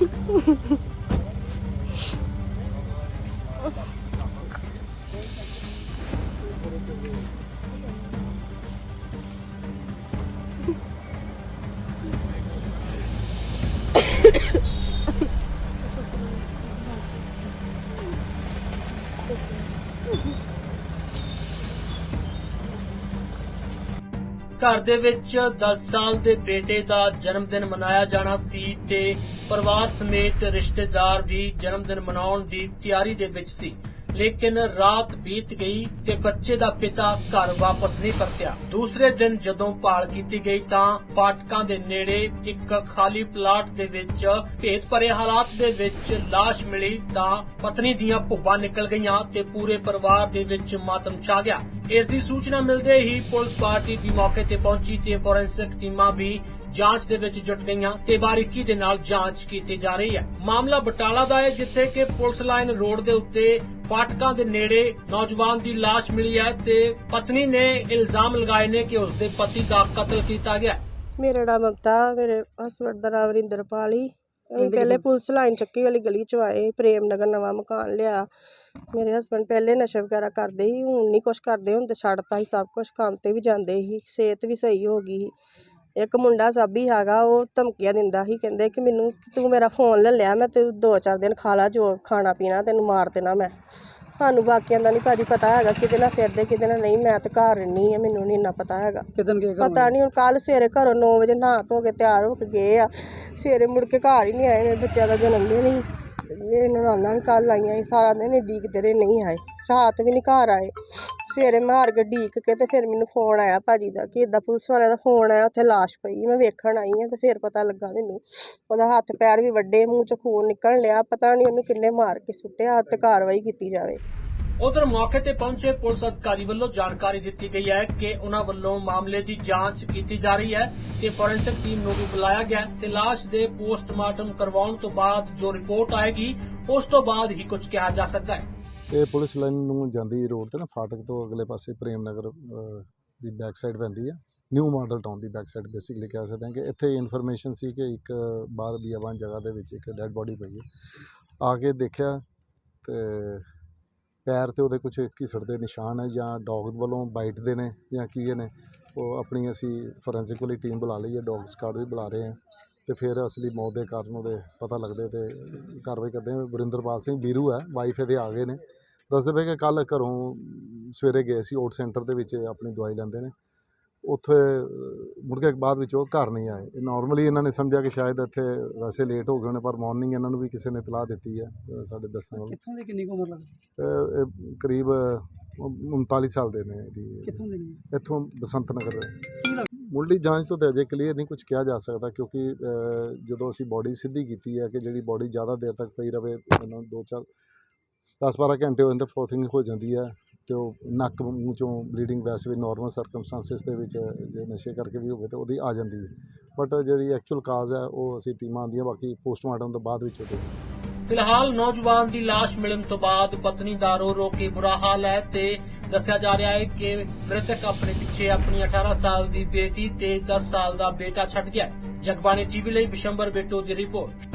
ちょっと。ਘਰ ਦੇ ਵਿੱਚ 10 ਸਾਲ ਦੇ ਬੇਟੇ ਦਾ ਜਨਮ ਦਿਨ ਮਨਾਇਆ ਜਾਣਾ ਸੀ ਤੇ ਪਰਿਵਾਰ ਸਮੇਤ ਰਿਸ਼ਤੇਦਾਰ ਵੀ ਜਨਮ ਦਿਨ ਮਨਾਉਣ ਦੀ ਤਿਆਰੀ ਦੇ ਵਿੱਚ ਸੀ। ਲੇਕਿਨ ਰਾਤ ਬੀਤ ਗਈ ਤੇ ਬੱਚੇ ਦਾ ਪਿਤਾ ਘਰ ਵਾਪਸ ਨਹੀਂ ਪਰਤਿਆ। ਦੂਸਰੇ ਦਿਨ ਜਦੋਂ ਭਾਲ ਕੀਤੀ ਗਈ ਤਾਂ ਫਾਟਕਾਂ ਦੇ ਨੇੜੇ ਇੱਕ ਖਾਲੀ ਪਲਾਟ ਦੇ ਵਿੱਚ ਭੇਤ ਭਰੇ ਹਾਲਾਤ ਦੇ ਵਿੱਚ ਲਾਸ਼ ਮਿਲੀ ਤਾਂ ਪਤਨੀ ਦੀਆਂ ਭੁੱਬਾਂ ਨਿਕਲ ਗਈਆਂ ਤੇ ਪੂਰੇ ਪਰਿਵਾਰ ਦੇ ਵਿੱਚ ਮਾਤਮ ਛਾ ਗਿਆ। ਇਸ ਦੀ ਸੂਚਨਾ ਮਿਲਦੇ ਹੀ ਪੁਲਿਸ ਪਾਰਟੀ ਵੀ ਮੌਕੇ ਤੇ ਪਹੁੰਚੀ ਤੇ ਫੋਰੈਂਸਿਕ ਟੀਮਾਂ ਵੀ ਜਾਂਚ ਦੇ ਵਿੱਚ ਜੁਟ ਗਈਆਂ ਤੇ ਬਾਰੀਕੀ ਦੇ ਨਾਲ ਜਾਂਚ ਕੀਤੀ ਜਾ ਰਹੀ ਹੈ। ਮਾਮਲਾ ਬਟਾਲਾ ਦਾ ਹੈ, ਜਿੱਥੇ ਕਿ ਪੁਲਿਸ ਲਾਈਨ ਰੋਡ ਦੇ ਉੱਤੇ ਫਾਟਕਾਂ ਦੇ ਨੇੜੇ ਨੌਜਵਾਨ ਦੀ ਲਾਸ਼ ਮਿਲੀ ਹੈ ਤੇ ਪਤਨੀ ਨੇ ਇਲਜ਼ਾਮ ਲਗਾਏ ਨੇ ਕਿ ਉਸ ਦੇ ਪਤੀ ਦਾ ਕਤਲ ਕੀਤਾ ਗਿਆ ਮੇਰਾ ਨਾਮ ਮਮਤਾ, ਮੇਰੇ ਹਸਬੰਡ ਦਾ ਨਾਮ ਵਰਿੰਦਰਪਾਲ ਹੀ। ਅਸੀਂ ਪਹਿਲੇ ਪੁਲਿਸ ਲਾਈਨ ਚੱਕੀ ਵਾਲੀ ਗਲੀ ਚ ਆਏ ਪ੍ਰੇਮ ਨਗਰ ਨਵਾਂ ਮਕਾਨ ਲਿਆ ਮੇਰੇ ਹਸਬੰਡ ਪਹਿਲੇ ਨਸ਼ਾ ਵਗੈਰਾ ਕਰਦੇ ਸੀ ਹੁਣ ਨਹੀਂ ਕੁਛ ਕਰਦੇ ਹੁਣ ਤੇ ਛੱਡਤਾ ਸੀ ਸਭ ਕੁਝ ਕੰਮ ਤੇ ਵੀ ਜਾਂਦੇ ਸੀ ਸਿਹਤ ਵੀ ਸਹੀ ਹੋ ਗਈ ਸੀ। ਇੱਕ ਮੁੰਡਾ ਸਾਬੀ ਹੈਗਾ ਉਹ ਧਮਕੀਆਂ ਦਿੰਦਾ ਸੀ ਕਹਿੰਦੇ ਕਿ ਮੈਨੂੰ ਤੂੰ ਮੇਰਾ ਫੋਨ ਲੈ ਲਿਆ ਮੈਂ ਤੇ ਦੋ ਚਾਰ ਦਿਨ ਖਾ ਲਾ ਜੋ ਖਾਣਾ ਪੀਣਾ ਤੈਨੂੰ ਮਾਰ ਦੇਣਾ ਮੈਂ ਸਾਨੂੰ ਬਾਕੀਆਂ ਦਾ ਨਹੀਂ ਭਾਜੀ ਪਤਾ ਹੈਗਾ ਕਿਤੇ ਨਾਲ ਫਿਰਦੇ ਕਿਤੇ ਨਾਲ ਨਹੀਂ ਮੈਂ ਤਾਂ ਘਰ ਰਹਿੰਦੀ ਆ ਮੈਨੂੰ ਨਹੀਂ ਇੰਨਾ ਪਤਾ ਹੈਗਾ। ਕਿਦਨ ਕੇ ਪਤਾ ਨਹੀਂ ਹੁਣ ਕੱਲ ਸਵੇਰੇ ਘਰੋਂ 9 ਵਜੇ ਨਹਾ ਧੋ ਕੇ ਤਿਆਰ ਹੋ ਕੇ ਗਏ ਆ। ਸਵੇਰੇ ਮੁੜ ਕੇ ਘਰ ਹੀ ਨਹੀਂ ਆਏ ਮੇਰੇ ਬੱਚਿਆਂ ਦਾ ਜਨਮ ਦਿਨ ਸੀ ਮੇਰੇ ਨਨਾਣਾ ਵੀ ਕੱਲ ਆਈਆਂ ਸੀ ਸਾਰਾ ਦਿਨ ਹੀ ਉਡੀਕਦੇ ਰਹੇ ਨਹੀਂ ਆਏ ਰਾਤ ਵੀ ਨਹੀਂ ਘਰ ਆਏ। ਸਵੇਰੇ ਮਾਰ ਕੇ ਡੀਕ ਕੇ ਤੇ ਫਿਰ ਮੈਨੂੰ ਫੋਨ ਆਇਆ ਭਾਜੀ ਦਾ ਕਿ ਇਦਾਂ ਪੁਲਿਸ ਵਾਲਿਆਂ ਦਾ ਫੋਨ ਆਇਆ, ਉੱਥੇ ਲਾਸ਼ ਪਈ ਮੈਂ ਵੇਖਣ ਆਈ ਆ ਤੇ ਫਿਰ ਪਤਾ ਲੱਗਾ ਮੈਨੂੰ। ਉਹਦਾ ਹੱਥ ਪੈਰ ਵੀ ਵੱਡੇ, ਮੂੰਹ ਚ ਖੂਨ ਨਿਕਲ ਲਿਆ ਪਤਾ ਨਹੀਂ ਉਹਨੂੰ ਕਿੰਨੇ ਮਾਰ ਕੇ ਸੁੱਟਿਆ ਤੇ ਕਾਰਵਾਈ ਕੀਤੀ ਜਾਵੇ। ਉਧਰ ਮੌਕੇ ਤੇ ਪਹੁੰਚੇ ਪੁਲਿਸ ਅਧਿਕਾਰੀ ਵੱਲੋਂ ਜਾਣਕਾਰੀ ਦਿੱਤੀ ਗਈ ਹੈ ਕਿ ਉਹਨਾਂ ਵੱਲੋਂ ਮਾਮਲੇ ਦੀ ਜਾਂਚ ਕੀਤੀ ਜਾ ਰਹੀ ਹੈ ਤੇ ਫੋਰੈਂਸਿਕ ਟੀਮ ਨੂੰ ਵੀ ਬੁਲਾਇਆ ਗਿਆ ਤੇ ਲਾਸ਼ ਦੇ ਪੋਸਟਮਾਰਟਮ ਕਰਵਾਉਣ ਤੋਂ ਬਾਅਦ ਜੋ ਰਿਪੋਰਟ ਆਏਗੀ, ਉਸ ਤੋਂ ਬਾਅਦ ਹੀ ਕੁਝ ਕਿਹਾ ਜਾ ਸਕਦਾ ਹੈ। ਇਹ ਪੁਲਿਸ ਲਾਈਨ ਨੂੰ ਜਾਂਦੀ ਰੋਡ ਤੇ ਨਾ, ਫਾਟਕ ਤੋਂ ਅਗਲੇ ਪਾਸੇ ਪ੍ਰੇਮ ਨਗਰ ਦੀ ਬੈਕ ਸਾਈਡ ਪੈਂਦੀ ਆ। ਨਿਊ ਮਾਡਲ ਟਾਊਨ ਦੀ ਬੈਕ ਸਾਈਡ ਬੇਸਿਕਲੀ ਕਹਿ ਸਕਦੇ ਹਾਂ ਕਿ ਇੱਥੇ ਇਨਫੋਰਮੇਸ਼ਨ ਸੀ ਕਿ ਇੱਕ ਬਾਹਰ ਬੀਆਬਾਨ ਜਗ੍ਹਾ ਦੇ ਵਿੱਚ ਇੱਕ ਡੈੱਡ ਬੋਡੀ ਪਈ ਹੈ ਆ ਕੇ ਦੇਖਿਆ ਤੇ ਪੈਰ ਤੇ ਉਹਦੇ ਕੁਝ ਘਿਸੜ ਦੇ ਨਿਸ਼ਾਨ ਹੈ ਜਾਂ ਡੌਗ ਵੱਲੋਂ ਬਾਈਟ ਦੇ ਨੇ ਜਾਂ ਕੀ ਨੇ ਉਹ ਆਪਣੀ ਅਸੀਂ ਫੋਰੈਂਸਿਕ ਵਾਲੀ ਟੀਮ ਬੁਲਾ ਲਈ ਹੈ ਡੌਗ ਸਕਾਡ ਵੀ ਬੁਲਾ ਰਹੇ ਹਾਂ ਤੇ ਫਿਰ ਅਸਲੀ ਮੌਤ ਦੇ ਕਾਰਨ ਉਹਦੇ ਪਤਾ ਲੱਗਦੇ ਤੇ ਕਾਰਵਾਈ ਕਰਦੇ ਹਾਂ। ਵਰਿੰਦਰਪਾਲ ਸਿੰਘ ਬੀਰੂ ਹੈ ਵਾਈਫ ਇਹਦੇ ਆ ਗਏ ਨੇ। ਦੱਸਦੇ ਪਏ ਕਿ ਕੱਲ ਘਰੋਂ ਸਵੇਰੇ ਗਏ ਸੀ ਓਟ ਸੈਂਟਰ ਦੇ ਵਿੱਚ ਆਪਣੀ ਦਵਾਈ ਲੈਂਦੇ ਨੇ। ਉੱਥੇ ਮੁੜ ਕੇ ਬਾਅਦ ਵਿੱਚ ਉਹ ਘਰ ਨਹੀਂ ਆਏ। ਨਾਰਮਲੀ ਇਹਨਾਂ ਨੇ ਸਮਝਿਆ ਕਿ ਸ਼ਾਇਦ ਇੱਥੇ ਵੈਸੇ ਲੇਟ ਹੋ ਗਏ ਹੋਣੇ ਪਰ ਮਾਰਨਿੰਗ ਇਹਨਾਂ ਨੂੰ ਵੀ ਕਿਸੇ ਨੇ ਇਤਲਾਹ ਦਿੱਤੀ ਹੈ ਸਾਡੇ ਦੱਸਣ ਵਾਲੇ। ਕਿੱਥੋਂ ਦੀ ਕਿੰਨੀ ਉਮਰ ਲੱਗਦੀ? ਇਹ ਕਰੀਬ ਅਹ, 39 ਸਾਲ ਦੇ ਨੇ ਇਹਦੀ। ਕਿੱਥੋਂ ਦੇ ਨੇ ਇੱਥੋਂ ਬਸੰਤ ਨਗਰ ਦੇ। ਮੁੱਢਲੀ ਜਾਂਚ ਤੋਂ ਤਾਂ ਅਜੇ ਕਲੀਅਰ ਨਹੀਂ ਕੁਝ ਕਿਹਾ ਜਾ ਸਕਦਾ ਕਿਉਂਕਿ ਜਦੋਂ ਅਸੀਂ ਬਾਡੀ ਸਿੱਧੀ ਕੀਤੀ ਹੈ ਕਿ ਜਿਹੜੀ ਬਾਡੀ ਜ਼ਿਆਦਾ ਦੇਰ ਤੱਕ ਪਈ ਰਵੇ, ਇਹਨਾਂ ਦੋ ਚਾਰ 10-12 ਘੰਟੇ ਹੋ ਜਾਂਦੇ ਫਲੋਥਿੰਗ ਹੋ ਜਾਂਦੀ ਹੈ ਤੇ ਉਹ ਨੱਕ ਮੂੰਹ ਚੋਂ ਬਲੀਡਿੰਗ ਵੈਸੇ ਵੀ ਨਾਰਮਲ ਸਰਕਮਸਟੈਂਸਸ ਦੇ ਵਿੱਚ, ਜੇ ਨਸ਼ੇ ਕਰਕੇ ਵੀ ਹੋਵੇ ਤਾਂ ਉਹਦੀ ਆ ਜਾਂਦੀ ਹੈ। ਬਟ ਜਿਹੜੀ ਐਕਚੁਅਲ ਕਾਜ਼ ਹੈ, ਉਹ ਅਸੀਂ ਟੀਮਾਂ ਆਉਂਦੀਆਂ ਬਾਕੀ ਪੋਸਟਮਾਰਟਮ ਤੋਂ ਬਾਅਦ ਵਿੱਚ ਉਹਦੇ ਫਿਲਹਾਲ ਨੌਜਵਾਨ ਦੀ ਲਾਸ਼ ਮਿਲਣ ਤੋਂ ਬਾਅਦ ਪਤਨੀ ਦਾ ਰੋ ਰੋ ਕੇ ਬੁਰਾ ਹਾਲ ਹੈ ਤੇ ਦੱਸਿਆ ਜਾ ਰਿਹਾ ਹੈ ਕਿ ਮ੍ਰਿਤਕ ਆਪਣੇ ਪਿੱਛੇ ਆਪਣੀ 18 ਸਾਲ ਦੀ ਬੇਟੀ ਤੇ 10 ਸਾਲ ਦਾ ਬੇਟਾ ਛੱਡ ਗਿਆ ਹੈ। ਜਗਬਾਣੀ ਟੀਵੀ ਲਈ ਬਿਸ਼ੰਬਰ ਬੇਟੋ ਦੀ ਰਿਪੋਰਟ।